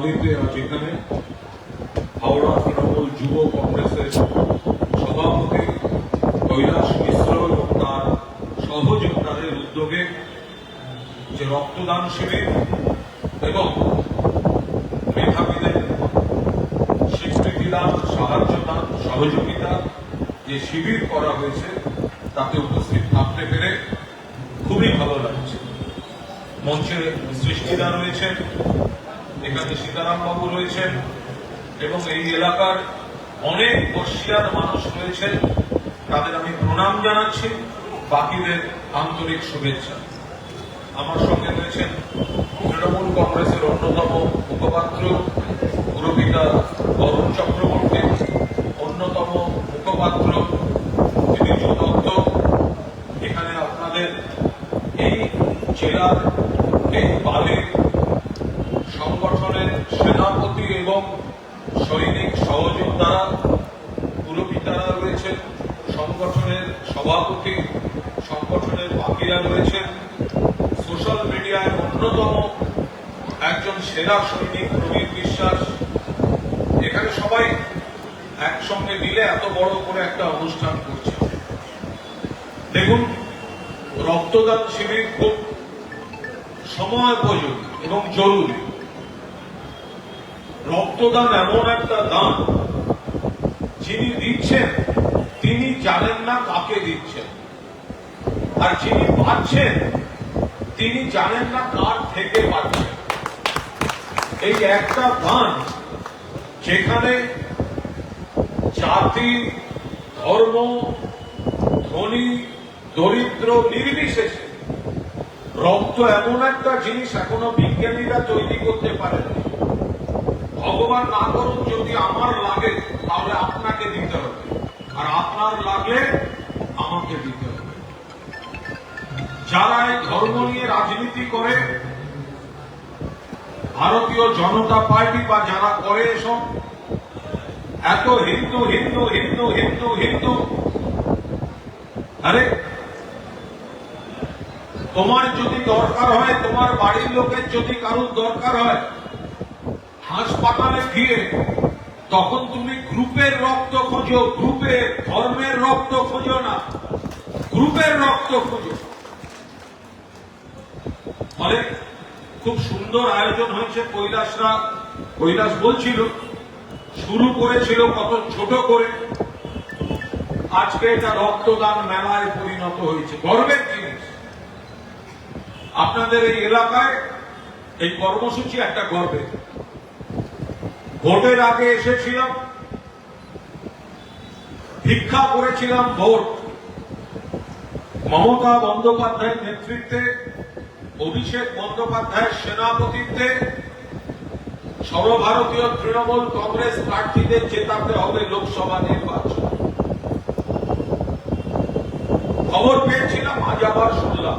আজ এখানে হাওড়া, তৃণমূল যুব কংগ্রেসের সভাপতি কৈলাস মিশ্র এবং তার সহযোগিতাদের উদ্যোগে যে রক্তদান শিবির এবং মেধাবীদের স্বীকৃতি দান সাহায্য দান সহযোগিতা যে শিবির করা হয়েছে, তাতে উপস্থিত থাকতে পেরে খুবই ভালো লাগছে। মঞ্চে সৃষ্টিদা রয়েছেন এখানে সীতারাম বাবু রয়েছেন এবং এই এলাকার অনেক বর্ষিয়ার মানুষ রয়েছেন। তাদের আমি প্রণাম জানাচ্ছি। বাকিদের আন্তরিক শুভেচ্ছা। আমার সঙ্গে রয়েছেন তৃণমূল কংগ্রেসের অন্যতম মুখপাত্র পুরপিতা অরুণ চক্রবর্তী, অন্যতম মুখপাত্র দত্ত এখানে আপনাদের এই জেলার এই বালির সংগঠনের সেনাপতি এবং সৈনিক সহযোগ দ্বারা পুরপিতারা রয়েছেন সংগঠনের সভাপতি সংগঠনের বাকিরা রয়েছেন সোশ্যাল মিডিয়ায় অন্যতম একজন সেনা সৈনিক প্রবীর বিশ্বাস এখানে সবাই একসঙ্গে মিলে এত বড় করে একটা অনুষ্ঠান করছে। দেখুন, রক্তদান শিবির খুব সময় উপযোগী এবং জরুরি। রক্তদান এমন একটা দান, যিনি দিচ্ছেন, তিনি জানেন না কাকে দিচ্ছেন। আর যিনি পাচ্ছেন, তিনি জানেন না কার থেকে পাচ্ছেন। এই একটা দান যেখানে জাতি, ধর্ম, ধনী, দরিদ্র, নির্বিশেষে। রক্ত এমন একটা জিনিস এখনও বিজ্ঞানীরা তৈরি করতে পারেন ভগবান না করুন, যদি আমার লাগে, তাহলে আপনাকে দিতে হবে। আর আপনার লাগলে আমাকে দিতে হবে। যারা এই ধর্ম নিয়ে রাজনীতি করে, ভারতীয় জনতা পার্টি বা যারা করে এসব এত হিন্দু হিন্দু হিন্দু হিন্দু হিন্দু। আরে, তোমার যদি দরকার হয়, তোমার বাড়ির লোকের যদি কারোর দরকার হয়, হাসপাতালে গিয়ে তখন তুমি গ্রুপের রক্ত খোঁজো, গ্রুপের ধর্মের রক্ত খোঁজো না, গ্রুপের রক্ত খোঁজো। ফলে খুব সুন্দর আয়োজন হয়েছে কৈলাসরা, কৈলাস বলছিল শুরু করেছিল কত ছোট করে। আজকে এটা রক্তদান মেলায় পরিণত হয়েছে। গর্বের জিনিস। আপনাদের এই এলাকায় এই কর্মসূচি একটা গর্বের। ভোটের আগে এসেছিলাম, ভিক্ষা করেছিলাম ভোট। মমতা বন্দ্যোপাধ্যায়ের নেতৃত্বে, অভিষেক বন্দ্যোপাধ্যায়ের সেনাপতিত্বে সর্বভারতীয় তৃণমূল কংগ্রেস প্রার্থীদের জেতাতে হবে লোকসভা নির্বাচন। খবর পেয়েছিলাম, আজ আবার শুনলাম।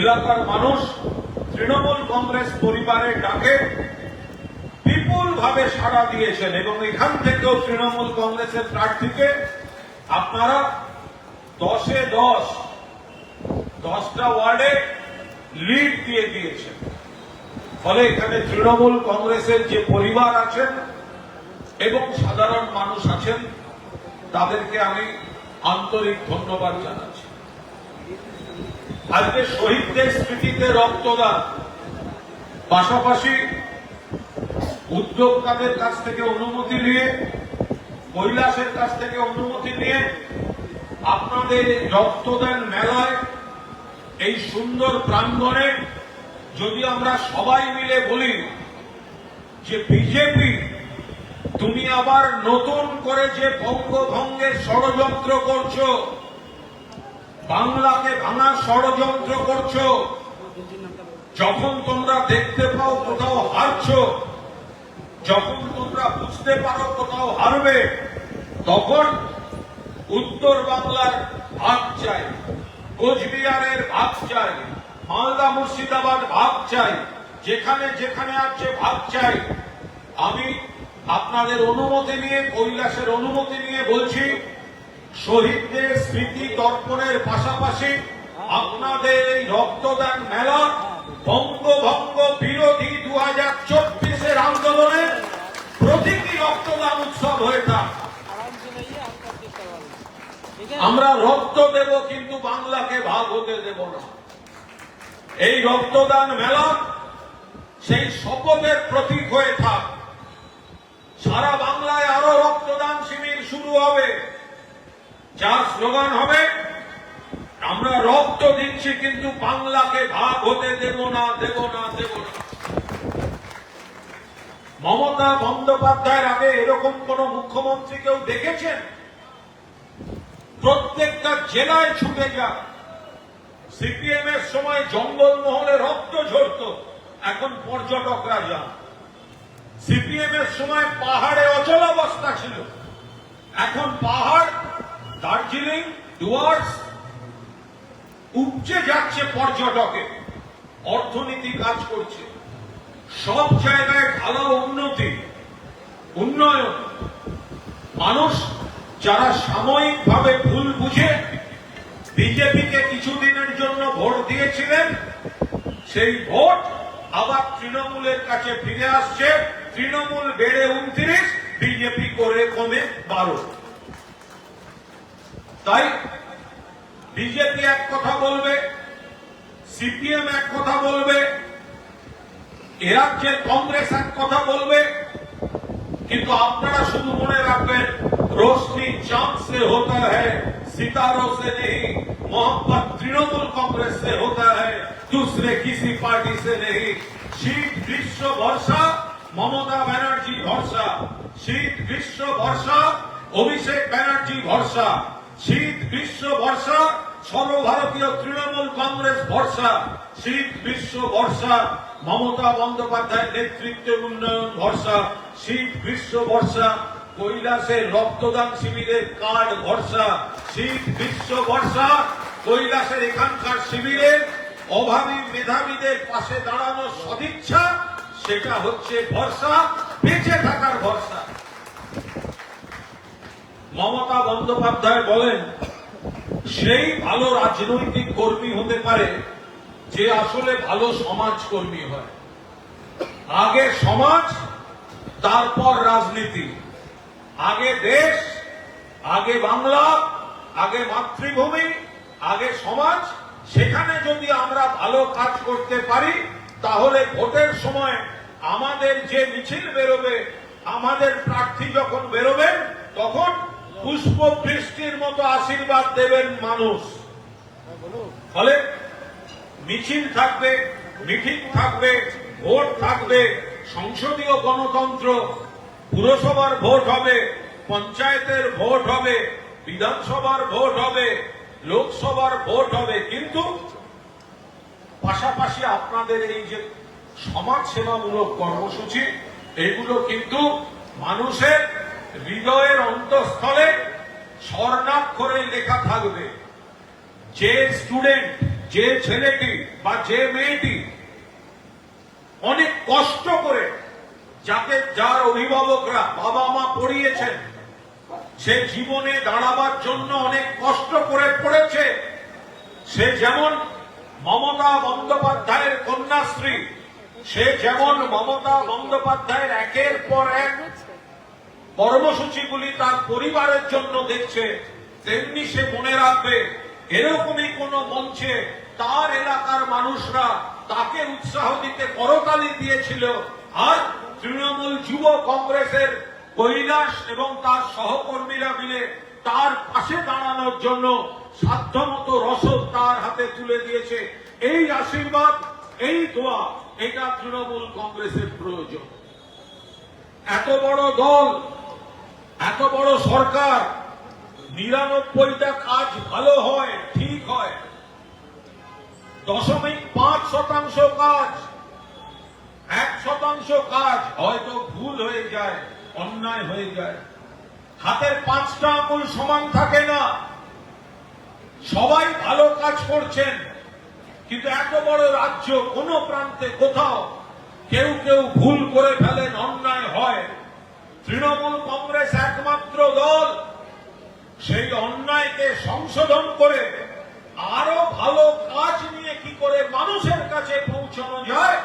এলাকার মানুষ তৃণমূল কংগ্রেস পরিবারের ডাকে বিপুল ভাবে সাড়া দিয়েছেন এবং এখান থেকেও তৃণমূল কংগ্রেসের প্রার্থীকে আপনারা দশে দশ, দশটা ওয়ার্ডে লিড দিয়ে দিয়েছেন। ফলে এখানে তৃণমূল কংগ্রেসের যে পরিবার আছেন এবং সাধারণ মানুষ আছেন, তাদেরকে আমি আন্তরিক ধন্যবাদ জানাচ্ছি। আজকে শহীদদের স্মৃতিতে রক্তদান, পাশাপাশি উদ্যোক্তাদের কাছ থেকে অনুমতি নিয়ে, কৈলাসের কাছ থেকে অনুমতি নিয়ে আপনাদের রক্তদান মেলায় এই সুন্দর প্রাঙ্গণে যদি আমরা সবাই মিলে বলি যে বিজেপি, তুমি আবার নতুন করে যে বঙ্গভঙ্গের ষড়যন্ত্র করছ, বাংলাকে ভাঙার ষড়যন্ত্র করছ, যখন তোমরা দেখতে পাও কোথাও হারছো, যখন তোমরা বুঝতে পারো কোথাও হারবে, তখন উত্তর বাংলার ভাগ চাই, কোচবিহারের ভাগ চাই। মালদা মুর্শিদাবাদ ভাগ চাই, যেখানে যেখানে আছে ভাগ চাই। আমি আপনাদের অনুমতি নিয়ে, কৈলাসের অনুমতি নিয়ে বলছি, শহীদদের স্মৃতি তর্পণের পাশাপাশি আপনাদের এই রক্তদান মেলা বঙ্গভঙ্গ বিরোধী দু হাজার চব্বিশের আন্দোলনের প্রতীকী রক্তদান উৎসব হয়ে থাকে। আমরা রক্ত দেব, কিন্তু বাংলাকে ভাগ হতে দেব না। এই রক্তদান মেলা সেই শপথের প্রতীক হয়ে থাক। সারা বাংলায় আরও রক্তদান শিবির শুরু হবে। যার স্লোগান হবে, আমরা রক্ত দিচ্ছি, কিন্তু বাংলাকে ভাগ হতে দেব না দেব না দেব না। মমতা বন্দ্যোপাধ্যায়ের আগে এরকম কোন মুখ্যমন্ত্রী কেউ দেখেছেন? প্রত্যেকটা জেলায় ছুটে যান। সিপিএম এর সময় জঙ্গলমহলে রক্ত ঝরত। এখন পর্যটকরা যান। সিপিএম এর সময় পাহাড়ে অচলাবস্থা ছিল। এখন পাহাড়, দার্জিলিং, ডুয়ার্স উপচে যাচ্ছে পর্যটকে। অর্থনীতি কাজ করছে। সব জায়গায় ঢালাও উন্নতি, উন্নয়ন। মানুষ যারা সাময়িকভাবে ভুল বুঝে বিজেপিকে কিছুদিনের জন্য ভোট দিয়েছিলেন। সেই ভোট আবার তৃণমূলের কাছে ফিরে আসছে। তৃণমূল বেড়ে উনত্রিশ, বিজেপি করে কমে বারো। তাই বিজেপি এক কথা বলবে, সিপিএম এক কথা বলবে এরাজ্যের কংগ্রেস এক কথা বলবে, কিন্তু আপনারা শুধু মনে রাখবেন রোশনি চান্স হতে হ্যাঁ। सितारों से नहीं मोहब्बत तृणमूल कांग्रेस से होता है दूसरे किसी पार्टी से नहीं শীত গ্রীষ্ম বর্ষা মমতা ব্যানার্জি ভরসা শীত গ্রীষ্ম বর্ষা অভিষেক ব্যানার্জি ভরসা শীত গ্রীষ্ম বর্ষা সর্বভারতীয় তৃণমূল কংগ্রেস ভরসা শীত গ্রীষ্ম বর্ষা মমতা বন্দ্যোপাধ্যায়ের নেতৃত্বে উন্নয়ন ভরসা শীত গ্রীষ্ম বর্ষা কৈলাসের রক্তদান শিবিরের কার্ড ভরসা, শীত, গ্রীষ্ম, বর্ষা, কৈলাসের এখানকার শিবিরের অভাবী মেধাবীদের পাশে দাঁড়ানোর সদিচ্ছা, সেটা হচ্ছে ভরসা, বেঁচে থাকার ভরসা। মমতা বন্দ্যোপাধ্যায় বলেন, সেই ভালো রাজনৈতিক কর্মী হতে পারে যে আসলে ভালো সমাজ কর্মী হয়। আগে সমাজ, তারপর রাজনীতি। আগে দেশ, আগে বাংলা, আগে মাতৃভূমি, আগে সমাজ, সেখানে যদি আমরা ভালো কাজ করতে পারি, তাহলে ভোটের সময় আমাদের যে মিছিল বেরোবে, আমাদের প্রার্থী যখন বেরোবেন তখন পুষ্প বৃষ্টির মতো আশীর্বাদ দেবেন মানুষ। ফলে মিছিল থাকবে, মিটিং থাকবে, ভোট থাকবে, সংসদীয় গণতন্ত্র পুরসভার ভোট হবে, পঞ্চায়েতের ভোট হবে, বিধানসভার ভোট হবে, লোকসভার ভোট হবে। কিন্তু পাশাপাশি আপনাদের এই যে সমাজ সেবামূলক কর্মসূচি, এগুলো কিন্তু মানুষের হৃদয়ের অন্তঃস্থলে স্বর্ণাক্ষরে লেখা থাকবে। যে স্টুডেন্ট, যে ছেলেটি বা যে মেয়েটি অনেক কষ্ট করে যাকে যার অভিভাবকরা বাবা মা পড়িয়েছেন, সে জীবনে দাঁড়াবার জন্য অনেক কষ্ট করে পড়েছে। সে যেমন মমতা বন্দ্যোপাধ্যায়ের কন্যাশ্রী, সে যেমন মমতা বন্দ্যোপাধ্যায়ের একের পর এক কর্মসূচিগুলি তার পরিবারের জন্য দেখছে, তেমনি সে মনে রাখবে, এরকমই কোন মঞ্চে তার এলাকার মানুষরা তাকে উৎসাহ দিতে করতালি দিয়েছিল। আর তৃণমূল যুব কংগ্রেসের কৈলাস এবং তার সহকর্মীরা মিলে তার পাশে দাঁড়ানোর জন্য সাধ্যমতো রসদ তার হাতে তুলে দিয়েছে। এই আশীর্বাদ, এই দোয়া, এটা তৃণমূল কংগ্রেসের প্রয়োজন। এত বড় দল, এত বড় সরকার, নিরানব্বইটা কাজ ভালো হয়, ঠিক হয়। দশমিক পাঁচ শতাংশ কাজ এক শতাংশ কাজ হয়তো ভুল হয়ে যায়, অন্যায় হয়ে যায়। হাতের পাঁচটা আঙুল সমান থাকে না। সবাই ভালো কাজ করছেন, কিন্তু এত বড় রাজ্য কোন প্রান্তে কোথাও কেউ কেউ ভুল করে ফেলেন, অন্যায় হয়। তৃণমূল কংগ্রেস একমাত্র দল, সেই অন্যায়কে সংশোধন করে আরও ভালো কাজ নিয়ে কি করে মানুষের কাছে পৌঁছানো যায়?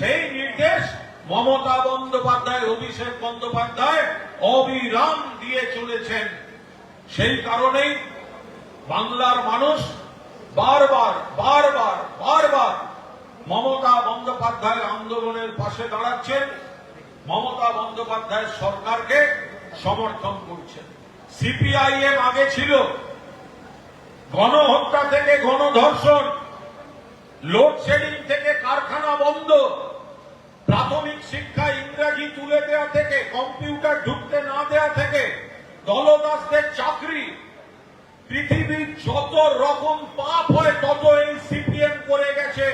সেই নির্দেশ মমতা বন্দ্যোপাধ্যায়, অভিষেক বন্দ্যোপাধ্যায় অবিরাম দিয়ে চলেছেন। সেই কারণেই বাংলার মানুষ বারবার বারবার বারবার মমতা বন্দ্যোপাধ্যায়ের আন্দোলনের পাশে দাঁড়াচ্ছেন। মমতা বন্দ্যোপাধ্যায় সরকারকে সমর্থন করছেন। সিপিআইএম আগে ছিল। গণহত্যা থেকে গণধর্ষণ, লোডশেডিং থেকে কারখানা বন্ধ। প্রাথমিক শিক্ষা ইংরাজি তুলে দেওয়া থেকে, কম্পিউটার ঢুকতে না দেওয়া থেকে দলদাসদের চাকরি। পৃথিবীর যত রকম পাপ হয়, তত এই সিপিএম করে গেছে।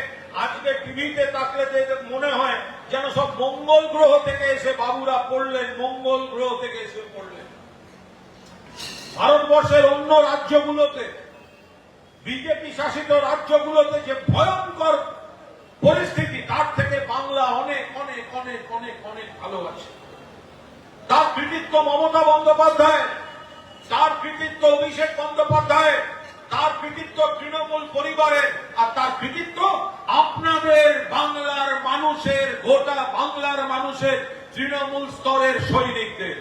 আজকে টিভিতে তাকলে মনে হয় যেন সব মঙ্গল গ্রহ থেকে এসে বাবুরা পড়লেন, মঙ্গল গ্রহ থেকে এসে পড়লেন। ভারতবর্ষের অন্য রাজ্যগুলোতে, বিজেপি শাসিত রাজ্যগুলোতে যে ভয়ঙ্কর পরিস্থিতি তার থেকে বাংলা অনেক অনেক অনেক অনেক অনেক ভালো আছে। তার কৃতিত্ব মমতা বন্দ্যোপাধ্যায় তার কৃতিত্ব অভিষেক বন্দ্যোপাধ্যায় তার কৃতিত্ব তৃণমূল পরিবারে আর তার কৃতিত্ব আপনাদের বাংলার মানুষের, গোটা বাংলার মানুষের তৃণমূল স্তরের সৈনিকদের।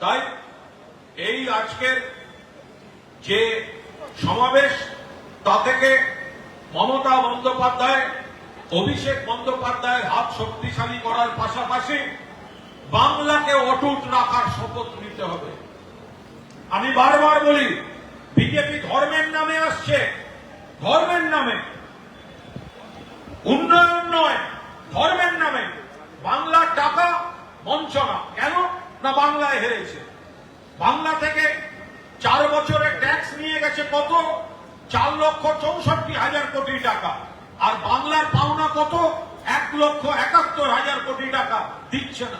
তাই এই আজকের যে সমাবেশ, তা থেকে মমতা বন্দ্যোপাধ্যায় অভিষেক বন্দ্যোপাধ্যায়ের হাত শক্তিশালী করার পাশাপাশি বাংলাকে অটুট রাখার শপথ নিতে হবে। আমি বারবার বলি, বিজেপি ধর্মের নামে আসছে, ধর্মের নামে। উন্নয়ন নয়, ধর্মের নামে। বাংলার টাকা বঞ্চনা কেন? না বাংলায় হেরেছে। বাংলা থেকে চার বছরে ট্যাক্স নিয়ে গেছে কত? চার লক্ষ চৌষট্টি হাজার কোটি টাকা। আর বাংলার পাওনা কত? এক লক্ষ একাত্তর হাজার কোটি টাকা দিচ্ছে না।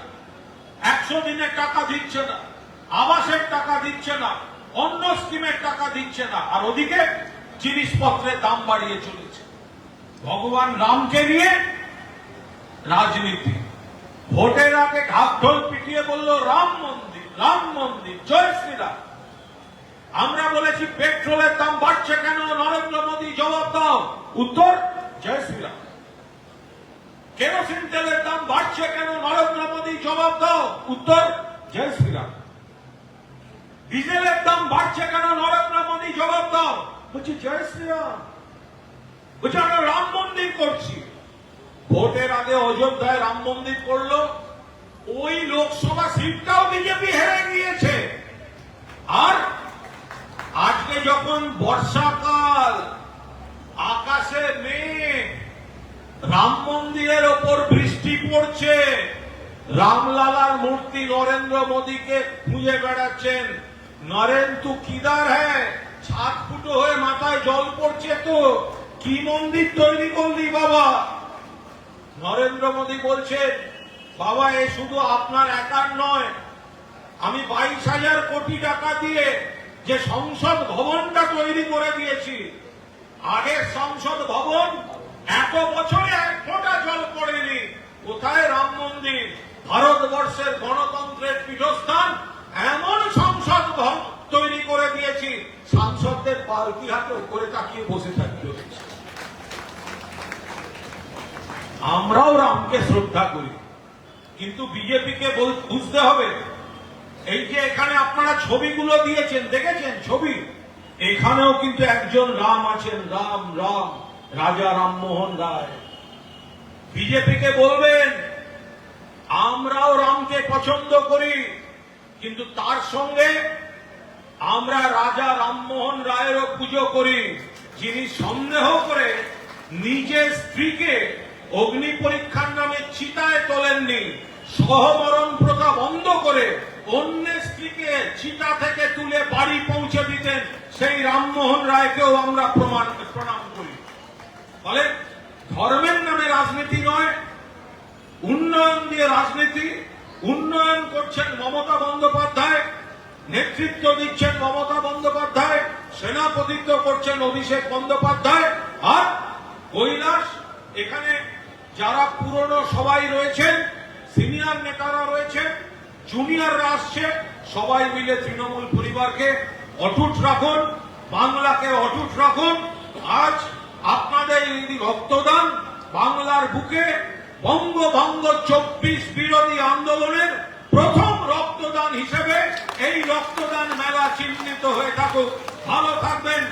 একশো দিনের টাকা দিচ্ছে না। আবাসের টাকা দিচ্ছে না। অন্য স্কিমের টাকা দিচ্ছে না। আর ওদিকে জিনিসপত্রের দাম বাড়িয়ে চলেছে। ভগবান রামকে নিয়ে রাজনীতি। ভোটের আগে ঢাকঢোল পিটিয়ে বলল, রাম মন্দির রাম মন্দির, জয় শ্রীরাম। আমরা বলেছি, পেট্রোলের দাম বাড়ছে কেন? নরেন্দ্র মোদী জবাব দাও। উত্তর জয় শ্রীরাম কেরোসিন তেলের দাম বাড়ছে কেন? নরেন্দ্র মোদী জবাব দাও। উত্তর জয় শ্রীরাম ডিজেলের দাম বাড়ছে কেন? নরেন্দ্র মোদী জবাব দাও। বলছি জয় শ্রীরাম বলছি, আমরা রাম মন্দির করছি। ভোটের আগে অযোধ্যায় রাম মন্দির করল। ওই লোকসভা সিটটাও বিজেপি হেরে গিয়েছে। আর আজকে যখন বর্ষাকাল আকাশে মেঘ। রাম মন্দিরের ওপর বৃষ্টি পড়ছে। রামলালার মূর্তি নরেন্দ্র মোদীকে খুঁজে বেড়াচ্ছেন। নরেন তু কিদার হ্যাঁ ছাদ ফুটো হয়ে মাথায় জল পড়ছে তো। কি মন্দির তৈরি করলি বাবা? নরেন্দ্র মোদী বলছেন, বাবা, এ শুধু আপনার একার নয়, আমি বাইশ হাজার কোটি টাকা দিয়ে যে সংসদ ভবনটা তৈরি করে দিয়েছি আগের সংসদ ভবন এত বছরে এক ফোঁটা জল পড়েনি। কোথায় রাম মন্দির? ভারতবর্ষের গণতন্ত্রের পীঠস্থান এমন সংসদ ভবন তৈরি করে দিয়েছি। সাংসদদের পালকি হাতে উপরে তাকিয়ে বসে থাকতে আমরাও রামকে শ্রদ্ধা করি। কিন্তু বিজেপি বিজেপিকে বুঝতে হবে, এই যে এখানে আপনারা ছবিগুলো দিয়েছেন, দেখেছেন ছবি? এখানেও কিন্তু একজন রাম আছেন, রাম রাম, রাজা রামমোহন রায়। বিজেপিকে বলবেন, আমরাও রামকে পছন্দ করি, কিন্তু তার সঙ্গে আমরা রাজা রামমোহন রায়েরও পুজো করি, যিনি সন্দেহ করে নিজের স্ত্রীকে অগ্নি পরীক্ষার নামে চিতায় তোলেননি। সহমরণ প্রথা বন্ধ করে অন্যের স্ত্রীকে চিতা থেকে তুলে বাড়ি পৌঁছে দিতেন সেই রামমোহন রায়কেও আমরা প্রমাণ, প্রণাম করি। ফলে ধর্মের নামে রাজনীতি নয়, উন্নয়ন দিয়ে রাজনীতি। উন্নয়ন করছেন মমতা বন্দ্যোপাধ্যায়, নেতৃত্ব দিচ্ছেন মমতা বন্দ্যোপাধ্যায়, সেনাপতিত্ব করছেন অভিষেক বন্দ্যোপাধ্যায় আর কৈলাস। এখানে যারা পুরনো সবাই রয়েছেন সিনিয়র নেতারা রয়েছেন জুনিয়ররা আসছে, সবাই মিলে তৃণমূল পরিবারকে অটুট রাখুন, বাংলাকে অটুট রাখুন। আজ আপনাদের এই রক্তদান বাংলার বুকে বঙ্গভঙ্গ চব্বিশ বিরোধী আন্দোলনের প্রথম রক্তদান হিসেবে এই রক্তদান মেলা চিহ্নিত হয়ে থাকুক। ভালো থাকবেন।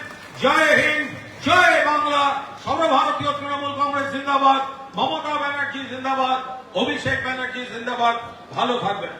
জয় হিন্দ, জয় বাংলা। সর্বভারতীয় তৃণমূল কংগ্রেস জিন্দাবাদ। মমতা ব্যানার্জি জিন্দাবাদ অভিষেক ব্যানার্জি জিন্দাবাদ ভালো থাকবেন।